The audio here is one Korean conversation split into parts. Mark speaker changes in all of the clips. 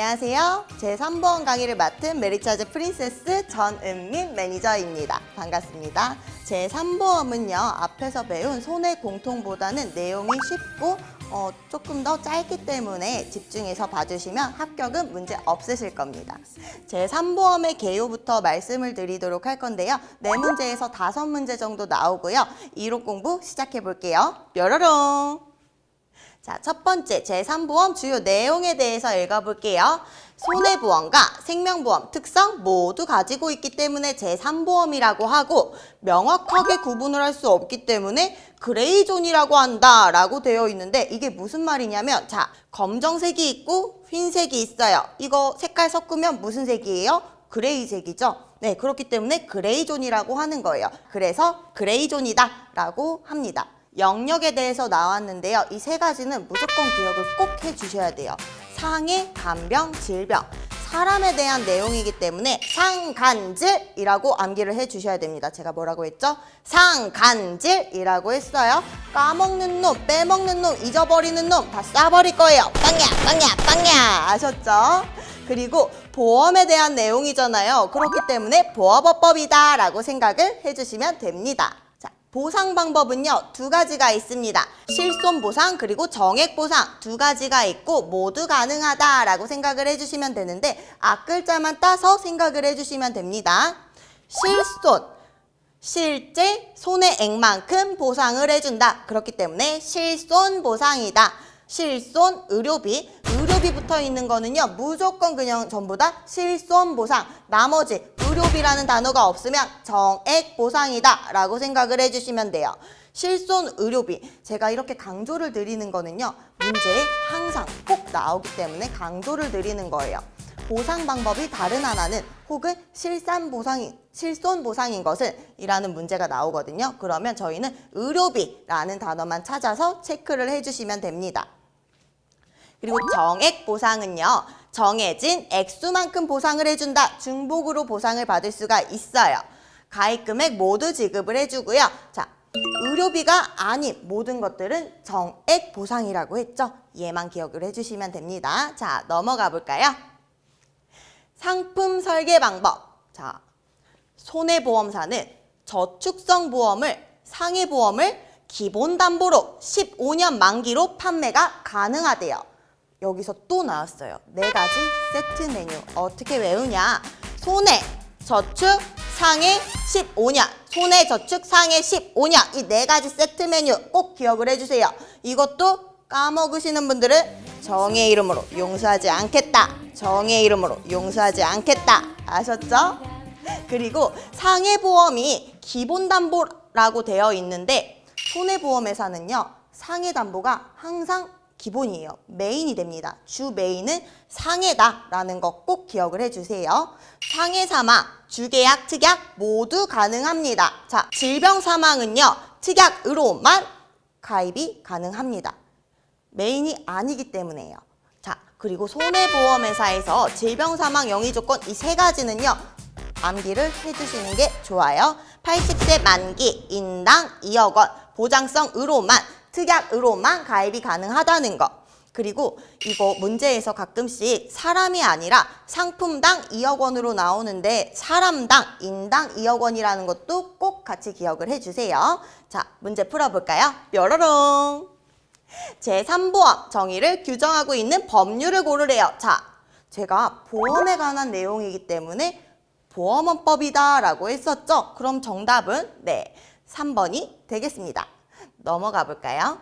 Speaker 1: 안녕하세요. 제3보험 강의를 맡은 메리차즈 프린세스 전은민 매니저입니다. 반갑습니다. 제3보험은요, 앞에서 배운 손해 공통보다는 내용이 쉽고 어, 조금 더 짧기 때문에 집중해서 봐주시면 합격은 문제 없으실 겁니다. 제3보험의 개요부터 말씀을 드리도록 할 건데요. 네 문제에서 다섯 문제 정도 나오고요. 이론 공부 시작해 볼게요. 뾰로롱! 자, 첫 번째 제3보험 주요 내용에 대해서 읽어볼게요. 손해보험과 생명보험 특성 모두 가지고 있기 때문에 제3보험이라고 하고 명확하게 구분을 할 수 없기 때문에 그레이존이라고 한다 라고 되어 있는데 이게 무슨 말이냐면 자, 검정색이 있고 흰색이 있어요. 이거 색깔 섞으면 무슨 색이에요? 그레이색이죠. 네, 그렇기 때문에 그레이존이라고 하는 거예요. 그래서 그레이존이다 라고 합니다. 영역에 대해서 나왔는데요. 이 세 가지는 무조건 기억을 꼭 해주셔야 돼요. 상해, 간병, 질병. 사람에 대한 내용이기 때문에 상간질이라고 암기를 해주셔야 됩니다. 제가 뭐라고 했죠? 상간질이라고 했어요. 까먹는 놈, 빼먹는 놈, 잊어버리는 놈다 쏴버릴 거예요. 빵야, 빵야, 빵야. 아셨죠? 그리고 보험에 대한 내용이잖아요. 그렇기 때문에 보험업법이다 라고 생각을 해주시면 됩니다. 자, 보상 방법은요 두 가지가 있습니다. 실손 보상 그리고 정액 보상 두 가지가 있고 모두 가능하다라고 생각을 해주시면 되는데 앞글자만 따서 생각을 해주시면 됩니다. 실손 실제 손해액만큼 보상을 해준다. 그렇기 때문에 실손 보상이다. 실손 의료비 의료비 붙어 있는 거는요 무조건 그냥 전부 다 실손 보상 나머지 의료비라는 단어가 없으면 정액 보상이다 라고 생각을 해주시면 돼요 실손 의료비 제가 이렇게 강조를 드리는 거는요 문제에 항상 꼭 나오기 때문에 강조를 드리는 거예요 보상 방법이 다른 하나는 혹은 실산 보상이 실손 보상인 것은 이라는 문제가 나오거든요. 그러면 저희는 의료비라는 단어만 찾아서 체크를 해주시면 됩니다. 그리고 정액 보상은요. 정해진 액수만큼 보상을 해준다. 중복으로 보상을 받을 수가 있어요. 가입 금액 모두 지급을 해주고요. 자, 의료비가 아닌 모든 것들은 정액 보상이라고 했죠. 얘만 기억을 해주시면 됩니다. 자, 넘어가 볼까요? 상품 설계 방법. 자, 손해보험사는 저축성 보험을 상해보험을 기본 담보로 15년 만기로 판매가 가능하대요. 여기서 또 나왔어요. 네 가지 세트 메뉴 어떻게 외우냐? 손해, 저축, 상해 15년. 손해, 저축, 상해 15년. 이네 가지 세트 메뉴 꼭 기억을 해주세요. 이것도 까먹으시는 분들은 정의 이름으로 용서하지 않겠다. 정의 이름으로 용서하지 않겠다. 아셨죠? 그리고 상해보험이 기본담보라고 되어 있는데 손해보험회사는요 상해담보가 항상 기본이에요 메인이 됩니다 주 메인은 상해다라는 거꼭 기억을 해주세요 상해 사망 주계약 특약 모두 가능합니다 자 질병 사망은요 특약으로만 가입이 가능합니다 메인이 아니기 때문에요. 자, 그리고 손해보험회사에서 질병 사망 영위 조건 이 세 가지는요. 암기를 해주시는 게 좋아요. 80세 만기, 인당 2억 원, 보장성으로만, 특약으로만 가입이 가능하다는 거. 그리고 이거 문제에서 가끔씩 사람이 아니라 상품당 2억 원으로 나오는데 사람당 인당 2억 원이라는 것도 꼭 같이 기억을 해주세요. 자, 문제 풀어볼까요? 뾰로롱. 제3보험 정의를 규정하고 있는 법률을 고르래요. 자, 제가 보험에 관한 내용이기 때문에 보험원법이다 라고 했었죠. 그럼 정답은 네, 3번이 되겠습니다. 넘어가 볼까요?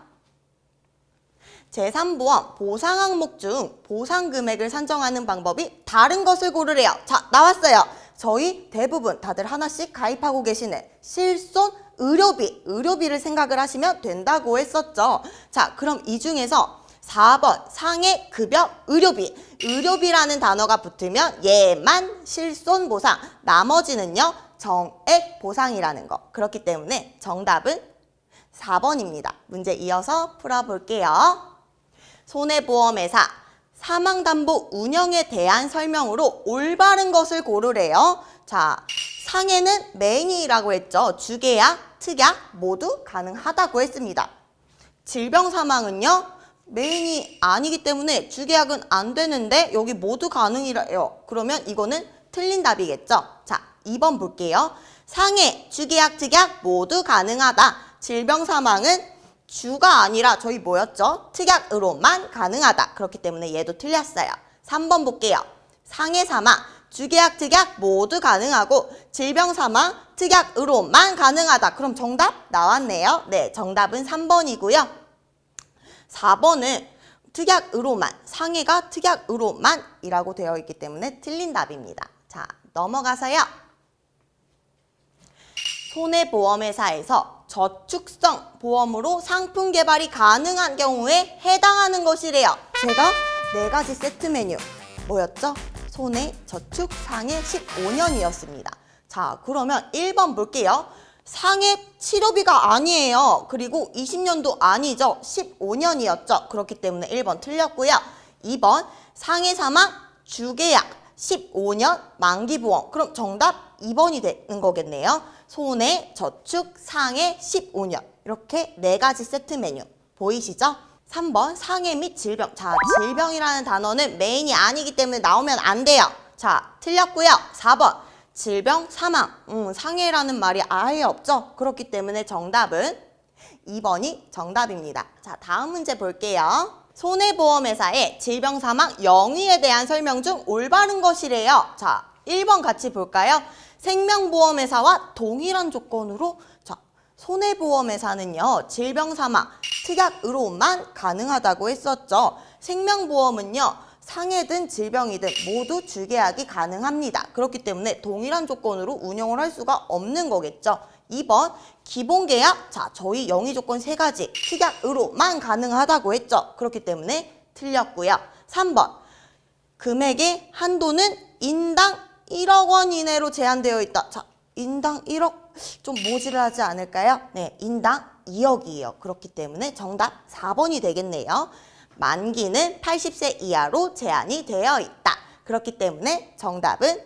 Speaker 1: 제3보험 보상 항목 중 보상 금액을 산정하는 방법이 다른 것을 고르래요. 자, 나왔어요. 저희 대부분 다들 하나씩 가입하고 계시는 실손 의료비, 의료비를 생각을 하시면 된다고 했었죠. 자, 그럼 이 중에서 4번 상해 급여 의료비, 의료비라는 단어가 붙으면 얘만 실손 보상, 나머지는요 정액 보상이라는 거. 그렇기 때문에 정답은 4번입니다. 문제 이어서 풀어볼게요. 손해보험회사 사망담보 운영에 대한 설명으로 올바른 것을 고르래요. 자, 상해는 메인이라고 했죠. 주계약, 특약 모두 가능하다고 했습니다. 질병 사망은요. 메인이 아니기 때문에 주계약은 안 되는데 여기 모두 가능이래요. 그러면 이거는 틀린 답이겠죠? 자, 2번 볼게요. 상해, 주계약, 특약 모두 가능하다. 질병 사망은 주가 아니라 저희 뭐였죠? 특약으로만 가능하다. 그렇기 때문에 얘도 틀렸어요. 3번 볼게요. 상해 사망, 주계약, 특약 모두 가능하고 질병 사망, 특약으로만 가능하다. 그럼 정답 나왔네요. 네, 정답은 3번이고요. 4번은 특약으로만, 상해가 특약으로만이라고 되어 있기 때문에 틀린 답입니다. 자, 넘어가서요. 손해보험회사에서 저축성 보험으로 상품 개발이 가능한 경우에 해당하는 것이래요. 제가 네 가지 세트 메뉴 뭐였죠? 손해, 저축, 상해 15년이었습니다. 자, 그러면 1번 볼게요. 상해 치료비가 아니에요. 그리고 20년도 아니죠. 15년이었죠. 그렇기 때문에 1번 틀렸고요. 2번 상해 사망 주계약 15년 만기보험. 그럼 정답 2번이 되는 거겠네요. 손해, 저축, 상해 15년. 이렇게 네 가지 세트 메뉴 보이시죠? 3번 상해 및 질병. 자, 질병이라는 단어는 메인이 아니기 때문에 나오면 안 돼요. 자, 틀렸고요. 4번 질병, 사망. 음, 상해라는 말이 아예 없죠? 그렇기 때문에 정답은 2번이 정답입니다. 자, 다음 문제 볼게요. 손해보험회사의 질병 사망 영위에 대한 설명 중 올바른 것이래요. 자, 1번 같이 볼까요? 생명보험회사와 동일한 조건으로 자, 손해보험회사는요. 질병 사망 특약으로만 가능하다고 했었죠. 생명보험은요. 상해든 질병이든 모두 주계약이 가능합니다. 그렇기 때문에 동일한 조건으로 운영을 할 수가 없는 거겠죠. 2번 기본 계약 자 저희 영위 조건 세 가지 특약으로만 가능하다고 했죠. 그렇기 때문에 틀렸고요. 3번 금액의 한도는 인당 1억 원 이내로 제한되어 있다. 자 인당 1억 좀 모자라지 않을까요? 네 인당 2억이에요. 그렇기 때문에 정답 4번이 되겠네요. 만기는 80세 이하로 제한이 되어 있다. 그렇기 때문에 정답은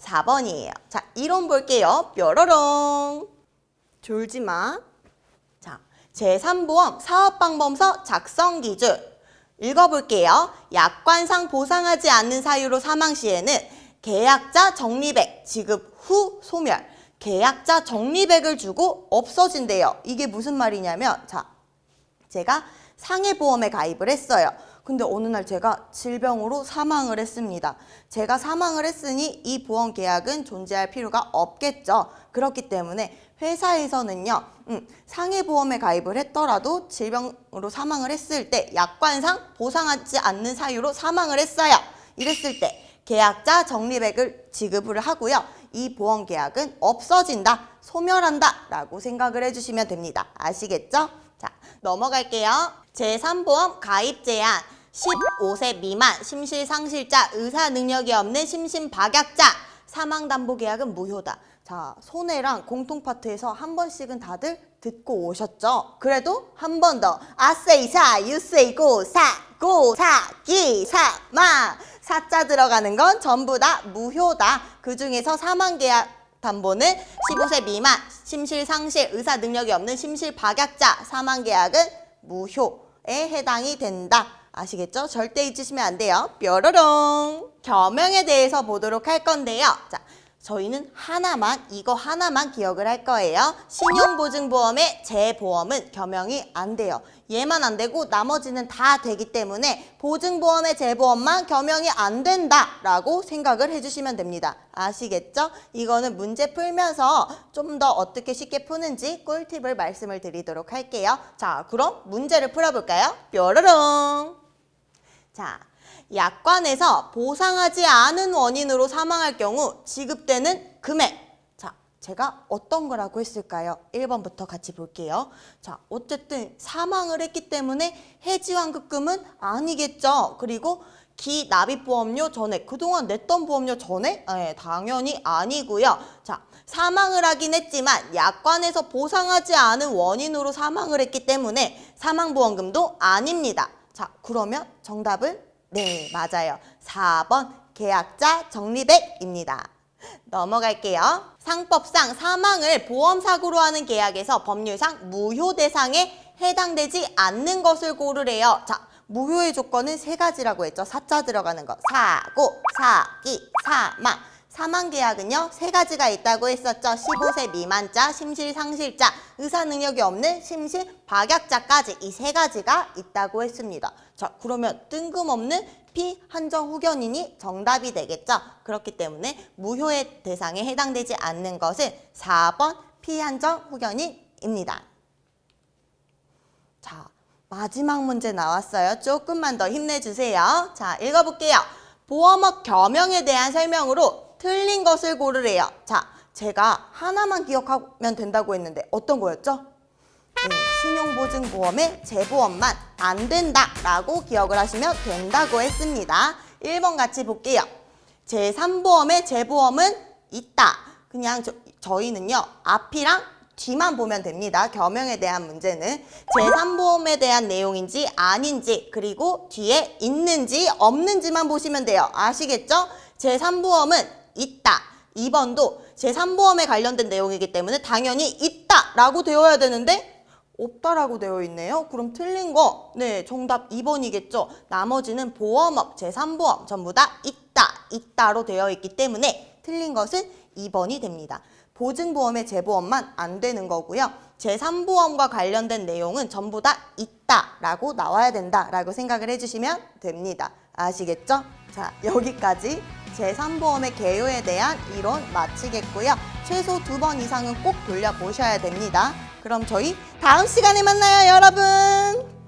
Speaker 1: 4번이에요. 자, 이론 볼게요. 뾰로롱. 졸지 마. 자, 제3보험 사업방범서 작성 기준. 읽어볼게요. 약관상 보상하지 않는 사유로 사망 시에는 계약자 적립액 지급 후 소멸. 계약자 적립액을 주고 없어진대요. 이게 무슨 말이냐면, 자, 제가 상해보험에 가입을 했어요. 근데 어느 날 제가 질병으로 사망을 했습니다. 제가 사망을 했으니 이 보험 계약은 존재할 필요가 없겠죠. 그렇기 때문에 회사에서는요, 음, 상해보험에 가입을 했더라도 질병으로 사망을 했을 때 약관상 보상하지 않는 사유로 사망을 했어요. 이랬을 때 계약자 적립액을 지급을 하고요. 이 보험 계약은 없어진다, 소멸한다 라고 생각을 해주시면 됩니다. 아시겠죠? 자, 넘어갈게요. 제3보험 가입 제한 15세 미만 심실상실자 의사 능력이 없는 심신박약자 사망담보계약은 무효다. 자, 손해랑 공통파트에서 한 번씩은 다들 듣고 오셨죠? 그래도 한 번 더. 아세이 사, 유세이 고, 사, 고, 사, 기, 사, 마. 사자 들어가는 건 전부 다 무효다. 그 중에서 사망 계약 담보는 15세 미만, 심실상실, 의사 능력이 없는 심실박약자 사망계약은 무효에 해당이 된다. 아시겠죠? 절대 잊으시면 안 돼요. 뾰로롱. 겸용에 대해서 보도록 할 건데요. 자, 저희는 하나만, 이거 하나만 기억을 할 거예요. 신용보증보험의 재보험은 겸용이 안 돼요. 얘만 안 되고 나머지는 다 되기 때문에 보증보험의 재보험만 겸용이 안 된다라고 생각을 해주시면 됩니다. 아시겠죠? 이거는 문제 풀면서 좀 더 어떻게 쉽게 푸는지 꿀팁을 말씀을 드리도록 할게요. 자, 그럼 문제를 풀어볼까요? 뾰로롱. 자, 약관에서 보상하지 않은 원인으로 사망할 경우 지급되는 금액. 자, 제가 어떤 거라고 했을까요? 1번부터 같이 볼게요. 자, 어쨌든 사망을 했기 때문에 해지환급금은 아니겠죠. 그리고 기납입보험료 전액, 그동안 냈던 보험료 전액? 네, 당연히 아니고요. 자, 사망을 하긴 했지만 약관에서 보상하지 않은 원인으로 사망을 했기 때문에 사망보험금도 아닙니다. 자, 그러면 정답은 네, 맞아요. 4번 계약자 적립액입니다. 넘어갈게요. 상법상 사망을 보험사고로 하는 계약에서 법률상 무효 대상에 해당되지 않는 것을 고르래요. 자, 무효의 조건은 세 가지라고 했죠. 사자 들어가는 거. 사고, 사기, 사망. 사망 계약은요, 세 가지가 있다고 했었죠. 15세 미만자, 심실상실자, 의사 능력이 없는 심실 박약자까지 이 세 가지가 있다고 했습니다. 자, 그러면 뜬금없는 피한정 후견인이 정답이 되겠죠. 그렇기 때문에 무효의 대상에 해당되지 않는 것은 4번 피한정 후견인입니다. 자, 마지막 문제 나왔어요. 조금만 더 힘내주세요. 자, 읽어볼게요. 보험업 겸용에 대한 설명으로 틀린 것을 고르래요. 자, 제가 하나만 기억하면 된다고 했는데 어떤 거였죠? 네, 신용보증보험의 재보험만 안 된다 라고 기억을 하시면 된다고 했습니다. 1번 같이 볼게요. 제3보험의 재보험은 있다. 그냥 저, 저희는요, 앞이랑 뒤만 보면 됩니다. 겸용에 대한 문제는 제3보험에 대한 내용인지 아닌지 그리고 뒤에 있는지 없는지만 보시면 돼요. 아시겠죠? 제3보험은 있다. 2번도 제3보험에 관련된 내용이기 때문에 당연히 있다 라고 되어야 되는데 없다라고 되어 있네요. 그럼 틀린 거, 네, 정답 2번이겠죠. 나머지는 보험업, 제3보험 전부 다 있다, 있다로 되어 있기 때문에 틀린 것은 2번이 됩니다. 보증보험의 재보험만 안 되는 거고요. 제3보험과 관련된 내용은 전부 다 있다라고 나와야 된다라고 생각을 해주시면 됩니다. 아시겠죠? 자, 여기까지 제3보험의 개요에 대한 이론 마치겠고요. 최소 두 번 이상은 꼭 돌려보셔야 됩니다. 그럼 저희 다음 시간에 만나요, 여러분!